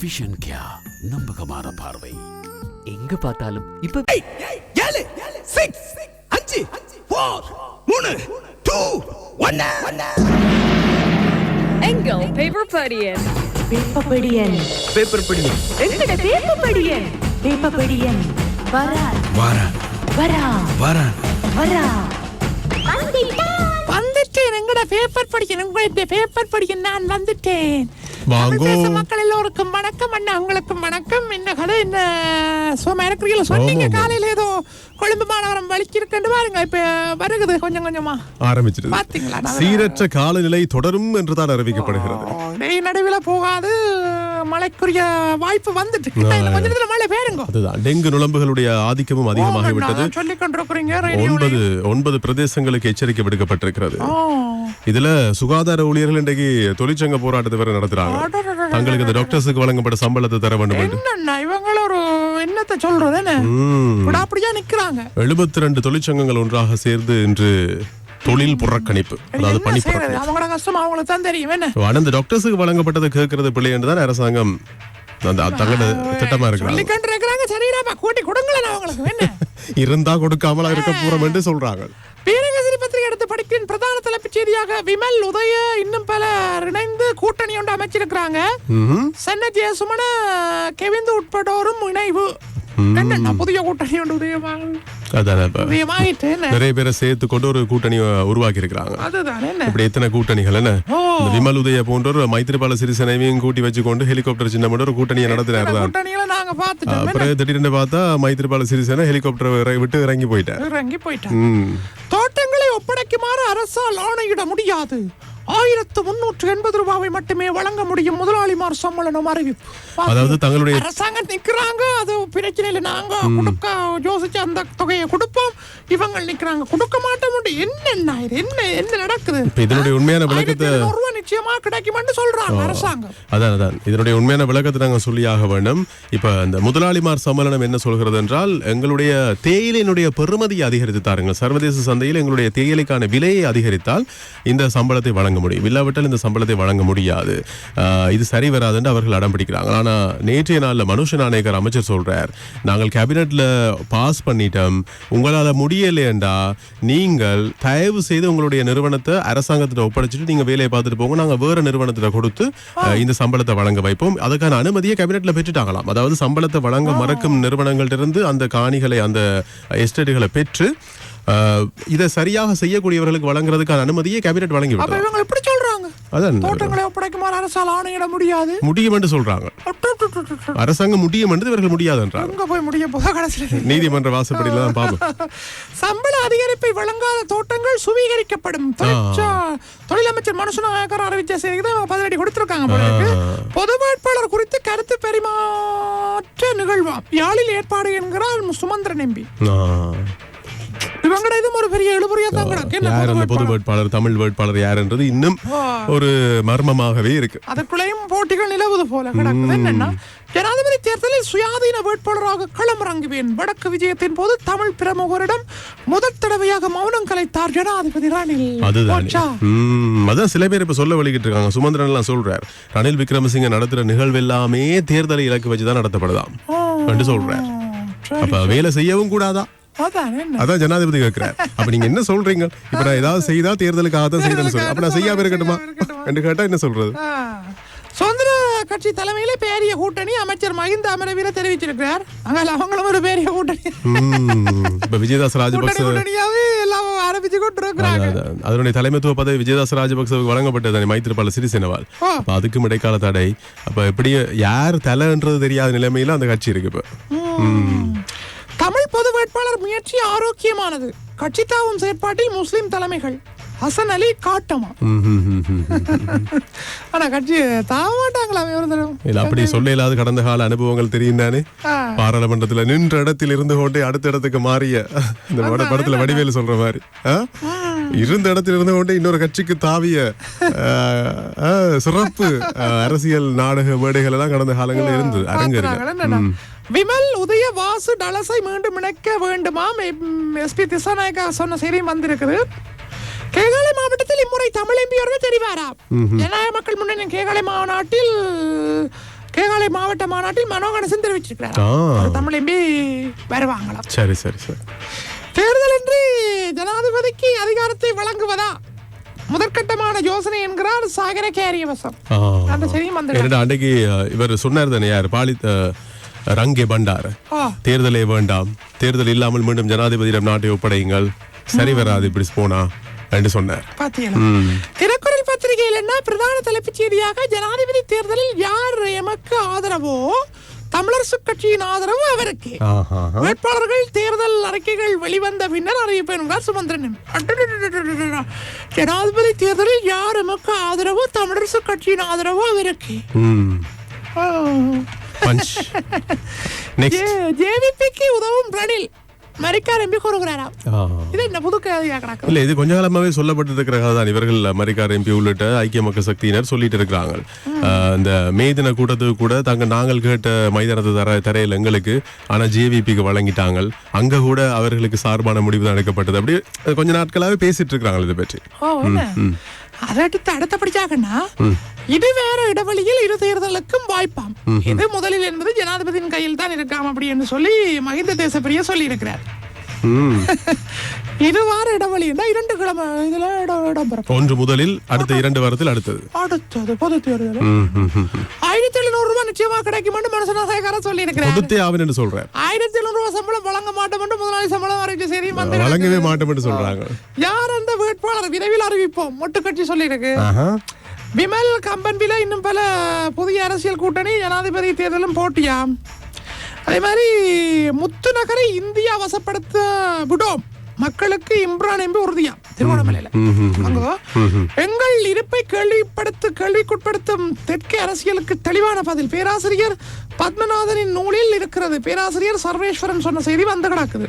Vision கியா நம்பகமான பார்வை. எங்க பார்த்தாலும் இப்ப ஏழு சிக்ஸ் அஞ்சு ஃபோர் மூணு டூ ஒன்னு எங்கள் பேப்பர் படியன்? பேப்பர் படி எங்கட வேப்பப்படியன் வேப்பப்படியன் வரா வாரன். வரா வாரன். வரா வந்துட்டேன். எங்கட பேப்பர் படிக்கணும் உங்களுடைய பேப்பர் படிக்க நான் வந்துட்டேன். வாங்கோ. தேச மக்கள் எல்லோருக்கும் வணக்கம் அண்ணா உங்களுக்கும் வணக்கம். என்ன கதை என்ன? சும்மா இருக்கிறீங்களா சொன்னீங்க. காலையில ஏதோ கொழும்பு மாநகரம் வலிக்கிருக்குன்னு பாருங்க இப்ப வருகுது கொஞ்சம் கொஞ்சமா. ஆரம்பிச்சிருது பாத்தீங்களா சீரற்ற காலநிலை தொடரும் என்றுதான் அறிவிக்கப்படுகிறது. நடுவில் போகாது மழைக்குரிய வாய்ப்பு வந்துட்டு. கொஞ்ச நேரத்துல மழை பேருங்க அதுதான் டெங்கு நுளம்புகளுடைய ஆதிக்கமும் அதிகமாகிவிட்டது. சொல்லிக் கொண்டிருக்கிறீங்க ஒன்பது ஒன்பது பிரதேசங்களுக்கு எச்சரிக்கை விடுக்கப்பட்டிருக்கிறது. இதுல சுகாதார ஊழியர்கள் இன்றைக்கு தொழிற்சங்க போராட்டத்தை வேற நடத்துறாங்க. தங்களுக்கு இந்த டாக்டர்ஸுக்கு வழங்கப்பட்ட சம்பளத்தை தர வேண்டும் என்று. என்னண்ணா இவங்கள ஒரு என்னத்தை சொல்றது என்ன? அப்படியா நிக்கிறாங்க. எழுபத்தி ரெண்டு தொழிற்சங்கங்கள் ஒன்றாக சேர்ந்து இன்று தொழில் புறக்கணிப்பு அதாவது பணி அவங்களோட கஷ்டம் அவங்களுக்கு தான் தெரியும் என்ன? அந்த டாக்டர்ஸுக்கு வழங்கப்பட்டதை கேட்கறது பிள்ளை என்றுதான் அரசாங்கம் அந்த தங்களோட திட்டமா இருக்கிறாங்க. சரிடாப்பா கூட்டி கொடுங்களேன் அவங்களுக்கு என்ன? இருந்தா கொடுக்காமலா இருக்க போறோம் என்று சொல்றாங்க. படிக்கின் பிரதான தலைப்புச் செய்தியாக விமல் உதய இன்னும் பலர் இணைந்து கூட்டணி ஒன்று அமைச்சிருக்கிறாங்க. சென்ன ஜெயசுமன கெவிந்து உட்பட்டோரும் இணைவு. என்னண்ணா புதிய கூட்டணி ஒன்று உதயமாக அதானே இப்ப உதயமாயிட்டு என்ன? நிறைய பேரை சேர்த்து கொண்டு ஒரு கூட்டணி உருவாக்கி இருக்கிறாங்க அதுதான் என்ன? இப்படி எத்தனை கூட்டணிகள் என்ன? இந்த விமல் உதய போன்ற மைத்திரிபால சிறிசேனையும் கூட்டி வச்சு கொண்டு ஹெலிகாப்டர் சின்ன ஒரு கூட்டணியை நடத்தினார் திடீர்னு பார்த்தா மைத்திரிபால சிறிசேனா ஹெலிகாப்டர் விட்டு இறங்கி போயிட்டார். இறங்கி. தோட்டங்களை ஒப்படைக்குமாறு அரசால் ஆணையிட முடியாது. ஆயிரத்து முன்னூற்று எண்பது ரூபாவை மட்டுமே வழங்க முடியும். முதலாளிமார் சம்மேளனம் அறிவிப்பு. அதாவது தங்களுடைய அரசாங்கம் நிக்கிறாங்க. அது பிரச்சனை இல்லை. நாங்க கொடுக்க யோசிச்சு அந்த தொகையை கொடுப்போம். இவங்க நிக்கிறாங்க. கொடுக்க மாட்டோம். என்ன என்ன என்ன நடக்குது? இதனுடைய உண்மையான விளக்கத்தை ரூபாய் நிச்சயமா கிடைக்கும்னு சொல்றாங்க அரசாங்கம். அதான் அதான். இதனுடைய உண்மையான விளக்கத்தை நாங்கள் சொல்லியாக வேண்டும். இப்ப இந்த முதலாளிமார் சம்மேளனம் என்ன சொல்கிறது என்றால் எங்களுடைய தேயிலையினுடைய பெறுமதியை அதிகரித்து தாருங்கள். சர்வதேச சந்தையில் எங்களுடைய தேயிலைக்கான விலையை அதிகரித்தால் இந்த சம்பளத்தை வழங்க முடியும். இல்லாவிட்டால் இந்த சம்பளத்தை வழங்க முடியாது. இது சரி வராதுன்னு அவர்கள் அடம் பிடிக்கிறாங்க. ஆனா நேற்றைய நாள்ல மனுஷ நாணயக்கர் அமைச்சர் சொல்றார் நாங்கள் கேபினெட்ல பாஸ் பண்ணிட்டோம். உங்களால முடியலையேண்டா. நீங்கள் தயவு செய்து உங்களுடைய நிறுவனத்தை அரசாங்கத்திட்ட ஒப்படைச்சிட்டு நீங்க வேலையை பார்த்துட்டு போங்க. நாங்க வேற நிறுவனத்துல கொடுத்து இந்த சம்பளத்தை வழங்க வைப்போம். அதுக்கான அனுமதியை கேபினெட்ல பெற்றுட்டாங்களாம். அதாவது சம்பளத்தை வழங்க மறக்கும் நிறுவனங்கள்டிருந்து அந்த காணிகளை அந்த எஸ்டேட்டுகளை பெற்று இதை சரியாக செய்யக்கூடியவர்களுக்கு வழங்குறதுக்கான அனுமதியை கேபினெட் வழங்கி விட்டாங்க இவங்க எப்படி சொல்றாங்க. அதான் தோட்டங்களை ஒப்படைக்குமாறு அரசால் ஆணையிட முடியாது. முடியும் என்று சொல்றாங்க அரசாங்கம் முடியும் என்று இவர்கள் முடியாதுன்றாங்க. எங்க போய் முடிய போக கடைசியில் நீதிமன்ற வாசப்படியில தான் பார்ப்போம் சம்பள அதிகரிப்பை வழங்காத தோட்டங்கள் சுவீகரிக்கப்படும். தொழிலமைச்சர் மனுஷநாயக்கர் அறிவிச்ச செய்தி பதிலடி கொடுத்திருக்காங்க. பொது வேட்பாளர் குறித்து கருத்து பரிமாற்ற நிகழ்வு யாழில் ஏற்பாடு என்கிறார் சுமந்திரன் எம்பி. இவங்கட இதுவும் ஒரு பெரிய எழுபுரியா தான் கிடக்கு. யார் பொது வேட்பாளர்? தமிழ் வேட்பாளர் யாருன்றது இன்னும் ஒரு மர்மமாகவே இருக்கு. அதுக்குள்ளேயும் போட்டிகள் நிலவுது போல கிடக்குது. என்னன்னா ஜனாதிபதி தேர்தலில் சுயாதீன வேட்பாளராக களமிறங்குவேன். வடக்கு விஜயத்தின் போது தமிழ் பிரமுகரிடம் முதல் தடவையாக மௌனம் கலைத்தார் ஜனாதிபதி ரணில்? அதான் சில பேர் இப்ப சொல்ல வழிகிட்டு இருக்காங்க சுமந்திரன் எல்லாம் சொல்றார். ரணில் விக்ரமசிங்க நடத்துற நிகழ்வு எல்லாமே தேர்தலை இலக்கு வச்சுதான் நடத்தப்படுதாம். சொல்றார். அப்ப வேலை செய்யவும் கூடாதா? அதான் ஜனாதிபதி கேட்கிறார் அப்ப நீங்க என்ன சொல்றீங்க? இப்ப நான் ஏதாவது செய்தா தேர்தலுக்காக தான் செய்யணும்னு சொல்றேன். அப்ப நான் செய்யாம இருக்கட்டுமா? என்று கேட்டா என்ன சொல்றது. சுதந்திர கட்சி தலைமையில பெரிய கூட்டணி அமைச்சர் மஹிந்த அமரவீர தெரிவிச்சிருக்கிறார். அங்கே அவங்களும் ஒரு பெரிய கூட்டணி. இப்ப விஜயதாஸ் ராஜபக்ச கூட்டணியாவே எல்லாம் ஆரம்பிச்சு கொண்டு இருக்கிறாங்க அதான், அதான். அதனுடைய தலைமைத்துவ பதவி விஜயதாஸ் ராஜபக்சவுக்கு வழங்கப்பட்டது மைத்திரிபால சிறிசேனவால். அப்ப அதுக்கும் இடைக்கால தடை. அப்ப எப்படி யார் தலைன்றது தெரியாத நிலைமையில அந்த கட்சி இருக்கு இப்ப. தமிழ் பொது வேட்பாளர் முயற்சி ஆரோக்கியமானது. கட்சி தாவும் செயற்பாட்டில் முஸ்லிம் தலைமைகள். ஹசன் அலி காட்டமா. ஆனா கட்சி தாவ மாட்டாங்களா இல்ல அப்படி சொல்ல இல்லாத கடந்த கால அனுபவங்கள் தெரியும் தானே. பாராளுமன்றத்துல நின்ற இடத்தில் இருந்து கொண்டே அடுத்த இடத்துக்கு மாறிய இந்த பட படத்துல வடிவேலு சொல்ற மாதிரி? இருந்த இடத்தில் இருந்து கொண்டே இன்னொரு கட்சிக்கு தாவிய சிறப்பு அரசியல் நாடக மேடைகள் எல்லாம் கடந்த காலங்களில் இருந்து என்னடா? விமல் உதய வாசு டலசை மீண்டும் இணைக்க வேண்டுமாம். எஸ்பி திசாநாயக்கா சொன்ன செய்தியும் வந்திருக்குது. கேகாலை மாவட்டத்தில் இம்முறை தமிழ் எம்பி ஒருவர் தெரிவாரா ஜனநாயக மக்கள் முன்னணி கேகாலை மாநாட்டில் கேகாலை மாவட்ட மாநாட்டில் மனோ கணேசன் தெரிவிச்சிருக்கிறார் தமிழ் எம்பி வருவாங்களாம். சரி சரி சரி. தேர்தல் என்று ஜனாதிபதிக்கு அதிகாரத்தை வழங்குவதா? முதற்கட்டமான யோசனை என்கிறார் சாகர கேரியவசம். அந்த செய்தியும் வந்து அன்னைக்கு இவர் சொன்னார் தானே யார்? பாலி அஹ், ரங்கே பண்டார். தேர்தலே வேண்டாம். தேர்தல் இல்லாமல் மீண்டும் ஜனாதிபதியிடம் நாட்டை ஒப்படையுங்கள். சரி வராது இப்படி போனா என்று சொன்னார். திருக்குறள் பத்திரிகையில் என்ன பிரதான தலைப்புச் செய்தியாக ஜனாதிபதி தேர்தலில் யார் எமக்கு ஆதரவோ தமிழரசு கட்சியின் ஆதரவு அவருக்கு. வேட்பாளர்கள் தேர்தல் அறிக்கைகள் வெளிவந்த பின்னர் அறிவிப்பு என்கிறார் சுமந்திரன். ஜனாதிபதி தேர்தலில் யார் எமக்கு ஆதரவோ தமிழரசு கட்சியின் ஆதரவோ அவருக்கு பஞ்ச் நெக்ஸ்ட் ஜேவிபிக்கு உதவும் ரணில். மரிக்கார் எம்பி கூறுகிறாராம் இது என்ன புது கிடக்கு இல்ல இது கொஞ்ச காலமாவே சொல்லப்பட்டு இருக்கிற தான். இவர்கள் அமெரிக்கா எம்பி உள்ளிட்ட ஐக்கிய மக்கள் சக்தியினர் சொல்லிட்டு இருக்கிறாங்க இந்த மே தின கூட்டத்துக்கு கூட தாங்க நாங்கள் கேட்ட மைதானத்தை தர தரையில் எங்களுக்கு ஆனா ஜேவிபிக்கு வழங்கிட்டாங்க அங்க கூட அவர்களுக்கு சார்பான முடிவு தான் எடுக்கப்பட்டது. அப்படி கொஞ்ச நாட்களாவே பேசிட்டு இருக்காங்க இதை பற்றி. ஓ என்ன அதை அடுத்து அடுத்தபடிச்சாகன்னா இது வேற இடைவெளியில் இரு தேர்தலுக்கும் வாய்ப்பாம். இது முதலில் என்பது ஜனாதிபதியின் கையில் தான் இருக்காம் அப்படி என்று சொல்லி மஹிந்த தேசப்பிரிய சொல்லி இருக்கிறார். இது வார இடைவெளின்னா இரண்டு கிழமை ஒன்று முதலில் அடுத்த இரண்டு வாரத்தில் அடுத்தது. அடுத்தது பொது தேர்தல். ஆயிரத்தி எழுநூறு நிச்சயமா கிடைக்கும் என்று மனசனாசேகரன் சொல்லி இருக்கிறார் கொடுத்தே ஆவன் என்று சொல்றேன் ஆயிரத்தி எழுநூறு ரூபாய் சம்பளம் வழங்க மாட்டோம் என்று முதலாளி சம்பளம் அறிவிச்ச சரி வழங்கவே மாட்டோம் என்று சொல்றாங்க. யார் அந்த வேட்பாளர் விரைவில் அறிவிப்போம்? மொட்டு கட்சி சொல்லியிருக்கு. ஆஹா. விமல் கம்பன்பில இன்னும் பல புதிய அரசியல் கூட்டணி ஜனாதிபதி தேர்தலும் போட்டியாம். அதே மாதிரி முத்து நகரை இந்தியா வசப்படுத்த விடோம். மக்களுக்கு இம்ரான் எம்பி உறுதியாம் திருவண்ணாமலையில. அங்க எங்கள் இருப்பை கேள்விப்படுத்த கேள்விக்குட்படுத்தும் தெற்கே அரசியலுக்கு தெளிவான பதில். பேராசிரியர் பத்மநாதனின் நூலில் இருக்கிறது. பேராசிரியர் சர்வேஸ்வரன் சொன்ன செய்தி வந்து கிடக்குது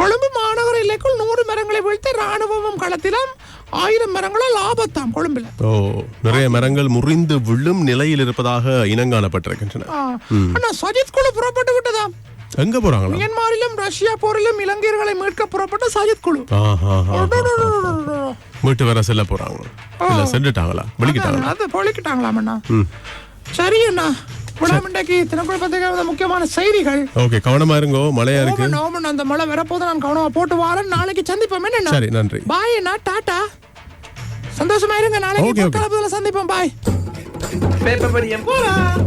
கொழும்பு மாநகர எல்லைக்குள் நூறு மரங்களை வீழ்த்த ராணுவமும் களத்திலும் ஆயிரம் மரங்களால் ஆபத்தாம் கொழும்புல. ஓ நிறைய மரங்கள் முறிந்து விழும் நிலையில் இருப்பதாக இனங்காணப்பட்டிருக்கின்றன. ஆனா சஜித் குழு புறப்பட்டு விட்டதாம் எங்க போறாங்களா? மியான்மரிலும் ரஷ்யா போரிலும் இலங்கையர்களை மீட்க புறப்பட்ட சஜித் குழு. மீட்டு வர செல்ல போறாங்க இல்ல சென்றுட்டாங்களா? வெளிக்கிட்டாங்களா அது பொழிக்கிட்டாங்களாமண்ணா சரி அண்ணா. விடாமண்டாக்கி தினக்குழு பத்திரிகை முக்கியமான செய்திகள். ஓகே கவனமா இருங்கோ. மழையா இருக்கு. ஓமன் அந்த மழை வரப்போது நான் கவனமா போட்டு வாரேன். நாளைக்கு சந்திப்போம். என்ன சரி நன்றி. பாய் அண்ணா டாடா சந்தோஷமா இருங்க. நாளைக்கு சந்திப்போம். பாய் பேப்பர் படியம் போலாம்